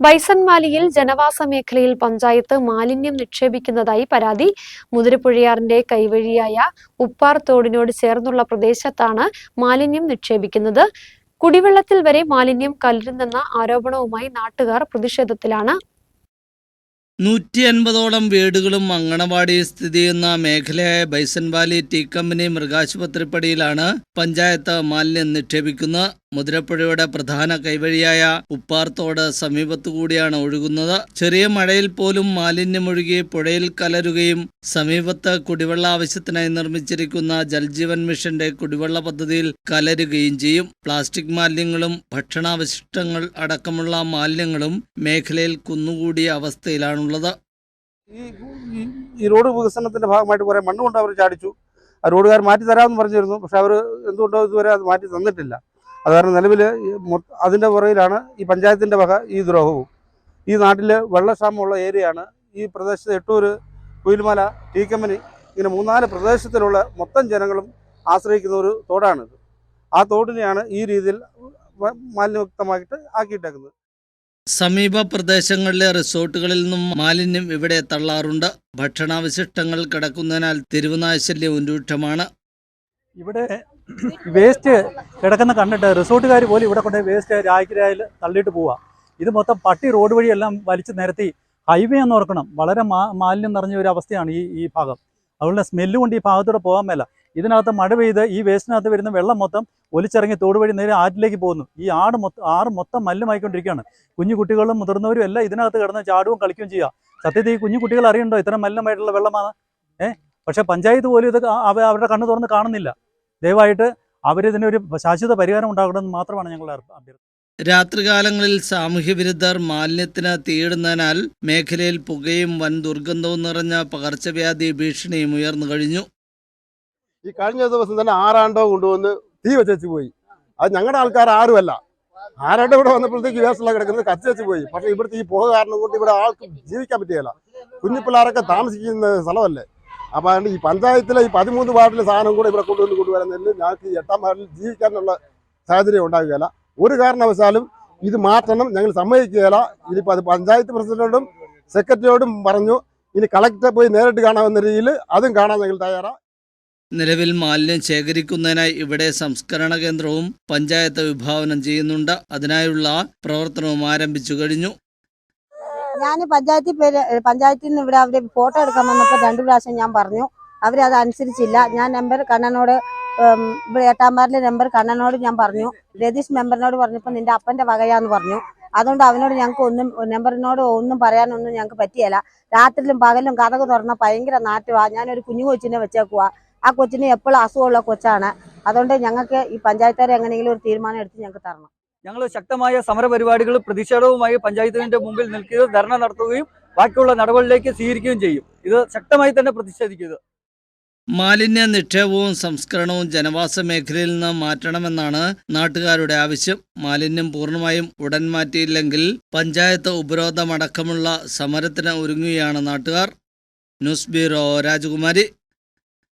ബൈസൺവാലിയിൽ ജനവാസ മേഖലയിൽ പഞ്ചായത്ത് മാലിന്യം നിക്ഷേപിക്കുന്നതായി പരാതി. മുതിരപ്പുഴയാറിന്റെ കൈവഴിയായ ഉപ്പാർ തോടിനോട് ചേർന്നുള്ള പ്രദേശത്താണ് മാലിന്യം നിക്ഷേപിക്കുന്നത്. കുടിവെള്ളത്തിൽ വരെ മാലിന്യം കലരുന്നെന്ന ആരോപണവുമായി നാട്ടുകാർ പ്രതിഷേധത്തിലാണ്. നൂറ്റി അൻപതോളം വീടുകളും അങ്കണവാടിയും സ്ഥിതി ചെയ്യുന്ന മേഖലയായ ബൈസൺ വാലി ടീ കമ്പനി മൃഗാശുപത്രിപ്പടിയിലാണ് പഞ്ചായത്ത് മാലിന്യം നിക്ഷേപിക്കുന്നത്. മുതിരപ്പുഴയുടെ പ്രധാന കൈവഴിയായ ഉപ്പാർത്തോട് സമീപത്തുകൂടിയാണ് ഒഴുകുന്നത്. ചെറിയ മഴയിൽ പോലും മാലിന്യമൊഴുകി പുഴയിൽ കലരുകയും സമീപത്ത് കുടിവെള്ള ആവശ്യത്തിനായി നിർമ്മിച്ചിരിക്കുന്ന ജൽജീവൻ മിഷന്റെ കുടിവെള്ള പദ്ധതിയിൽ കലരുകയും ചെയ്യും. പ്ലാസ്റ്റിക് മാലിന്യങ്ങളും ഭക്ഷണാവശിഷ്ടങ്ങൾ അടക്കമുള്ള മാലിന്യങ്ങളും മേഖലയിൽ കുന്നുകൂടിയ അവസ്ഥയിലാണുള്ളത്. ഈ റോഡ് വികസനത്തിന്റെ ഭാഗമായിട്ട് കുറെ മണ്ണ് അവർ ചാടിച്ചു. ആ റോഡുകാർ മാറ്റി തരാമെന്ന് പറഞ്ഞിരുന്നു. പക്ഷെ അവർ എന്തുകൊണ്ടോ ഇതുവരെ അത് മാറ്റി തന്നിട്ടില്ല. അത് കാരണം നിലവിൽ അതിന്റെ പുറകിലാണ് ഈ പഞ്ചായത്തിന്റെ വക ഈ ദ്രോഹവും. ഈ നാട്ടിൽ വെള്ളക്ഷാമമുള്ള ഏരിയയാണ്. ഈ പ്രദേശത്ത് എട്ടൂർ കുയിൽമല ടീ കമ്പനി ഇങ്ങനെ മൂന്നാൽ പ്രദേശത്തിലുള്ള മൊത്തം ജനങ്ങളും ആശ്രയിക്കുന്ന ഒരു തോടാണിത് ആ തോടിനെയാണ് ഈ രീതിയിൽ മാലിന്യമുക്തമായിട്ട് ആക്കിയിട്ടേക്കുന്നത്. സമീപ പ്രദേശങ്ങളിലെ റിസോർട്ടുകളിൽ നിന്നും മാലിന്യം ഇവിടെ തള്ളാറുണ്ട്. ഭക്ഷണാവശിഷ്ടങ്ങൾ കിടക്കുന്നതിനാൽ തെരുവുനാശല്യവും രൂക്ഷമാണ് ഇവിടെ വേസ്റ്റ് കിടക്കുന്ന കണ്ടിട്ട് റിസോർട്ടുകാർ പോലും ഇവിടെ കൊണ്ട് വേസ്റ്റ് രായ്ക്കിരായിൽ തള്ളിയിട്ട് പോവുക ഇത് മൊത്തം പട്ടി റോഡ് വഴിയെല്ലാം വലിച്ചു നിരത്തി ഹൈവേ എന്ന് ഓർക്കണം. വളരെ മാലിന്യം നിറഞ്ഞ ഒരു അവസ്ഥയാണ് ഈ ഈ ഭാഗം. അതുകൊണ്ട് സ്മെല്ല് കൊണ്ട് ഈ ഭാഗത്തൂടെ പോകാൻ മേല. ഇതിനകത്ത് മഴ പെയ്ത് ഈ വേസ്റ്റിനകത്ത് വരുന്ന വെള്ളം മൊത്തം ഒലിച്ചിറങ്ങി തോട് വഴി നേരെ ആറ്റിലേക്ക് പോകുന്നു. ഈ ആട് മൊത്തം ആറ് മൊത്തം മല്ലമായിക്കൊണ്ടിരിക്കുകയാണ് കുഞ്ഞു കുട്ടികളും മുതിർന്നവരും എല്ലാം ഇതിനകത്ത് കിടന്ന് ചാടുകയും കളിക്കുകയും ചെയ്യുക സത്യത്തിൽ ഈ കുഞ്ഞു കുട്ടികൾ അറിയണ്ടോ ഇത്ര മല്ലമായിട്ടുള്ള വെള്ളമാണ്? ഏഹ് പക്ഷേ പഞ്ചായത്ത് പോലും ഇത് അവരുടെ കണ്ണ് തുറന്ന് കാണുന്നില്ല. ദയവായിട്ട് അവരിതിനൊരു ശാശ്വത പരിഹാരം ഉണ്ടാകണമെന്ന് മാത്രമാണ് ഞങ്ങൾ അഭ്യർത്ഥന രാത്രികാലങ്ങളിൽ സാമൂഹ്യ വിരുദ്ധർ മാലിന്യത്തിന് തീയിടുന്നതിനാൽ മേഖലയിൽ പുകയും വൻ ദുർഗന്ധവും നിറഞ്ഞ പകർച്ചവ്യാധി ഭീഷണിയും ഉയർന്നു കഴിഞ്ഞു. ഈ കഴിഞ്ഞ ദിവസം തന്നെ ആറാണ്ടോ കൊണ്ടുവന്ന് തീ വെച്ചു പോയി. അത് ഞങ്ങളുടെ ആൾക്കാർ ആരുമല്ല. ആരാണ്ട് ഇവിടെ വന്നപ്പോഴത്തേക്ക് വേസ്റ്റുള്ള കിടക്കുന്നത് കത്തിച്ചു പോയി. പക്ഷെ ഇവിടുത്തെ ഈ പുക കാരണം കൊണ്ട് ഇവിടെ ആൾക്ക് ജീവിക്കാൻ പറ്റുകയില്ല. കുഞ്ഞു പിള്ളേരൊക്കെ താമസിക്കുന്ന സ്ഥലമല്ലേ? അപ്പൊ അതുകൊണ്ട് ഈ പഞ്ചായത്തിലെ ഈ പതിമൂന്ന് വാർഡിലെ സാധനം കൂടെ ഇവിടെ കൊണ്ടുവന്ന് കൊണ്ടുവരുന്നതിൽ ഞങ്ങൾക്ക് എട്ടാം വാർഡിൽ ജീവിക്കാനുള്ള സാഹചര്യം ഉണ്ടാകുകയില്ല. ഒരു കാരണവശാലും ഇത് മാറ്റണം ഞങ്ങൾ സമ്മതിക്കുകയില്ല. ഇനിയിപ്പോൾ അത് പഞ്ചായത്ത് പ്രസിഡന്റോടും സെക്രട്ടറിയോടും പറഞ്ഞു ഇനി കളക്ടറെ പോയി നേരിട്ട് കാണാമെന്ന രീതിയിൽ അതും കാണാൻ ഞങ്ങൾ തയ്യാറാണ് നിലവിൽ മാലിന്യം ശേഖരിക്കുന്നതിനായി ഇവിടെ സംസ്കരണ കേന്ദ്രവും പഞ്ചായത്ത് വിഭാവനം ചെയ്യുന്നുണ്ട്. അതിനായുള്ള പ്രവർത്തനവും ആരംഭിച്ചു കഴിഞ്ഞു. ഞാൻ പഞ്ചായത്തിൽ പേര് പഞ്ചായത്തിൽ നിന്ന് ഇവിടെ അവർ ഫോട്ടോ എടുക്കാൻ വന്നപ്പോൾ രണ്ടു പ്രാവശ്യം ഞാൻ പറഞ്ഞു. അവരത് അനുസരിച്ചില്ല. ഞാൻ നമ്പർ കണ്ണനോട് ഇവിടെ ഏട്ടാമ്പാറിലെ നമ്പർ കണ്ണനോട് ഞാൻ പറഞ്ഞു. രതീഷ് മെമ്പറിനോട് പറഞ്ഞപ്പോൾ നിന്റെ അപ്പന്റെ വകയാന്ന് പറഞ്ഞു. അതുകൊണ്ട് അവനോട് ഞങ്ങൾക്ക് ഒന്നും നമ്പറിനോട് ഒന്നും പറയാനൊന്നും ഞങ്ങൾക്ക് പറ്റിയല്ല. രാത്രിയിലും പകലും കഥക് തുറന്ന ഭയങ്കര നാറ്റുവാ. ഞാനൊരു കുഞ്ഞു കൊച്ചിനെ വെച്ചേക്കുവാ. ആ കൊച്ചിന് എപ്പോഴും അസുഖമുള്ള കൊച്ചാണ്. അതുകൊണ്ട് ഞങ്ങൾക്ക് ഈ പഞ്ചായത്തുകാരെ എങ്ങനെയെങ്കിലും ഒരു തീരുമാനം എടുത്ത് ഞങ്ങൾക്ക് തരണം. ഞങ്ങൾ ശക്തമായ സമരപരിപാടികൾ പ്രതിഷേധവുമായി പഞ്ചായത്തിന്റെ മുമ്പിൽ നിൽക്കുകയും ധർണ നടത്തുകയും ബാക്കിയുള്ള നടപടികളിലേക്ക് സ്വീകരിക്കുകയും ചെയ്യും. ഇത് ശക്തമായി തന്നെ പ്രതിഷേധിക്കുന്നത് മാലിന്യ നിക്ഷേപവും സംസ്കരണവും ജനവാസ മേഖലയിൽ നിന്ന് മാറ്റണമെന്നാണ് നാട്ടുകാരുടെ ആവശ്യം. മാലിന്യം പൂർണമായും ഉടൻ മാറ്റിയില്ലെങ്കിൽ പഞ്ചായത്ത് ഉപരോധമടക്കമുള്ള സമരത്തിന് ഒരുങ്ങുകയാണ് നാട്ടുകാർ. ന്യൂസ് ബ്യൂറോ രാജകുമാരി.